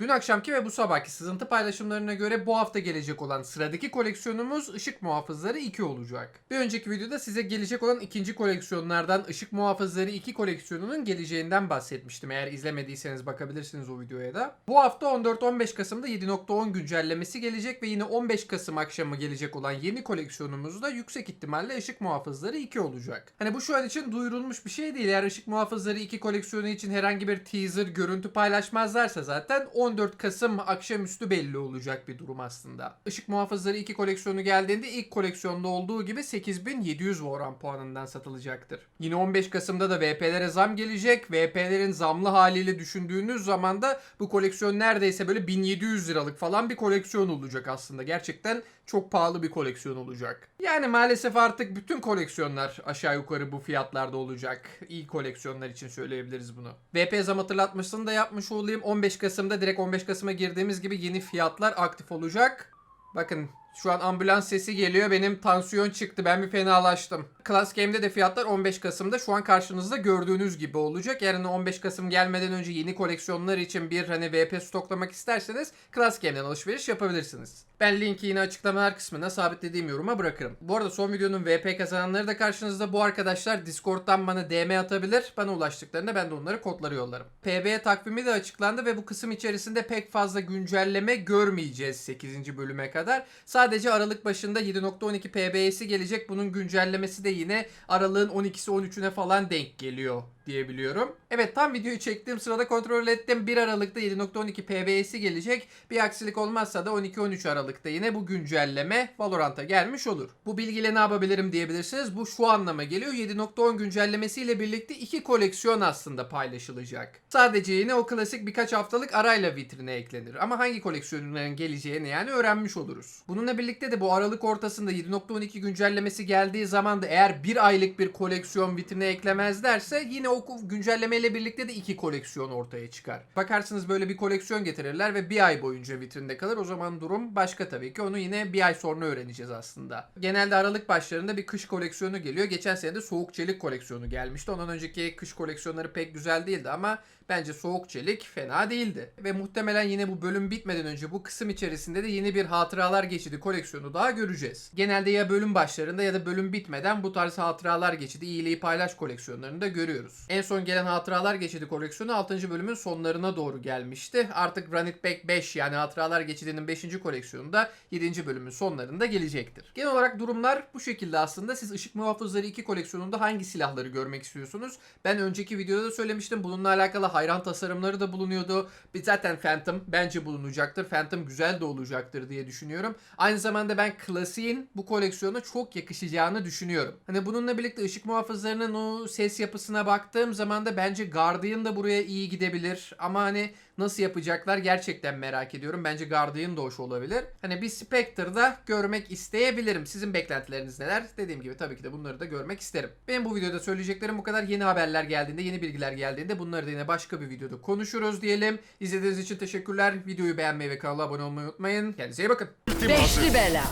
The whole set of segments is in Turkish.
Dün akşamki ve bu sabahki sızıntı paylaşımlarına göre bu hafta gelecek olan sıradaki koleksiyonumuz ışık muhafızları 2 olacak. Bir önceki videoda size gelecek olan ikinci koleksiyonlardan ışık muhafızları 2 koleksiyonunun geleceğinden bahsetmiştim. Eğer izlemediyseniz bakabilirsiniz o videoya da. Bu hafta 14-15 Kasım'da 7.10 güncellemesi gelecek ve yine 15 Kasım akşamı gelecek olan yeni koleksiyonumuzda yüksek ihtimalle ışık muhafızları 2 olacak. Hani bu şu an için duyurulmuş bir şey değil. Eğer ışık muhafızları 2 koleksiyonu için herhangi bir teaser görüntü paylaşmazlarsa zaten 14 Kasım akşamüstü belli olacak bir durum aslında. Işık Muhafızları 2 koleksiyonu geldiğinde ilk koleksiyonda olduğu gibi 8700 Voran puanından satılacaktır. Yine 15 Kasım'da da VP'lere zam gelecek. VP'lerin zamlı haliyle düşündüğünüz zaman da bu koleksiyon neredeyse böyle 1700 liralık falan bir koleksiyon olacak aslında. Gerçekten çok pahalı bir koleksiyon olacak. Yani maalesef artık bütün koleksiyonlar aşağı yukarı bu fiyatlarda olacak. İyi koleksiyonlar için söyleyebiliriz bunu. VP zam hatırlatmasını da yapmış olayım. 15 Kasım'da direkt 15 Kasım'a girdiğimiz gibi yeni fiyatlar aktif olacak. Bakın şu an ambulans sesi geliyor. Benim tansiyon çıktı. Ben bir fenalaştım. Class Game'de de fiyatlar 15 Kasım'da şu an karşınızda gördüğünüz gibi olacak. Yarın 15 Kasım gelmeden önce yeni koleksiyonlar için bir hani VP stoklamak isterseniz Class Game'den alışveriş yapabilirsiniz. Ben linki yine açıklamalar kısmına sabitlediğim yoruma bırakırım. Bu arada son videonun VP kazananları da karşınızda. Bu arkadaşlar Discord'dan bana DM atabilir. Bana ulaştıklarında ben de onları kodları yollarım. PB takvimi de açıklandı ve bu kısım içerisinde pek fazla güncelleme görmeyeceğiz 8. bölüme kadar. Sadece Aralık başında 7.12 PB'si gelecek. Bunun güncellemesi de yine Aralık'ın 12'si 13'üne falan denk geliyor diyebiliyorum. Evet tam videoyu çektiğim sırada kontrol ettim. 1 Aralık'ta 7.12 PB'si gelecek. Bir aksilik olmazsa da 12-13 Aralık'ta yine bu güncelleme Valorant'a gelmiş olur. Bu bilgiyle ne yapabilirim diyebilirsiniz. Bu şu anlama geliyor. 7.10 güncellemesiyle birlikte iki koleksiyon aslında paylaşılacak. Sadece yine o klasik birkaç haftalık arayla vitrine eklenir. Ama hangi koleksiyonların geleceğini yani öğrenmiş oluruz. Bununla birlikte de bu Aralık ortasında 7.12 güncellemesi geldiği zaman da eğer bir aylık bir koleksiyon vitrine eklemezlerse yine o güncellemeyle birlikte de iki koleksiyon ortaya çıkar. Bakarsınız böyle bir koleksiyon getirirler ve bir ay boyunca vitrinde kalır. O zaman durum başka tabii ki. Onu yine bir ay sonra öğreneceğiz aslında. Genelde Aralık başlarında bir kış koleksiyonu geliyor. Geçen sene de soğuk çelik koleksiyonu gelmişti. Ondan önceki kış koleksiyonları pek güzel değildi ama bence soğuk çelik fena değildi. Ve muhtemelen yine bu bölüm bitmeden önce bu kısım içerisinde de yeni bir hatıralar geçidi koleksiyonu daha göreceğiz. Genelde ya bölüm başlarında ya da bölüm bitmeden bu tarz hatıralar geçidi iyiliği paylaş koleksiyonlarını da görüyoruz. En son gelen hatıralar geçidi koleksiyonu 6. bölümün sonlarına doğru gelmişti. Artık Run It Back 5 yani hatıralar geçidinin 5. koleksiyonu da 7. bölümün sonlarında gelecektir. Genel olarak durumlar bu şekilde aslında. Siz Işık Muhafızları 2 koleksiyonunda hangi silahları görmek istiyorsunuz? Ben önceki videoda da söylemiştim. Bununla alakalı hayran tasarımları da bulunuyordu. Bir zaten Phantom bence bulunacaktır. Phantom güzel de olacaktır diye düşünüyorum. Aynı zamanda ben klasiğin bu koleksiyona çok yakışacağını düşünüyorum. Hani bununla birlikte ışık muhafızlarının o ses yapısına baktığım zaman da bence Guardian da buraya iyi gidebilir. Ama hani nasıl yapacaklar gerçekten merak ediyorum. Bence Guardian da hoş olabilir. Hani bir Spectre'da görmek isteyebilirim. Sizin beklentileriniz neler? Dediğim gibi tabii ki de bunları da görmek isterim. Benim bu videoda söyleyeceklerim bu kadar. Yeni haberler geldiğinde, yeni bilgiler geldiğinde bunları da yine başka bir videoda konuşuruz diyelim. İzlediğiniz için teşekkürler. Videoyu beğenmeyi ve kanala abone olmayı unutmayın. Kendinize iyi bakın. Beşli bela.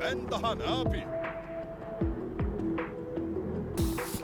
Ben daha ne yapayım?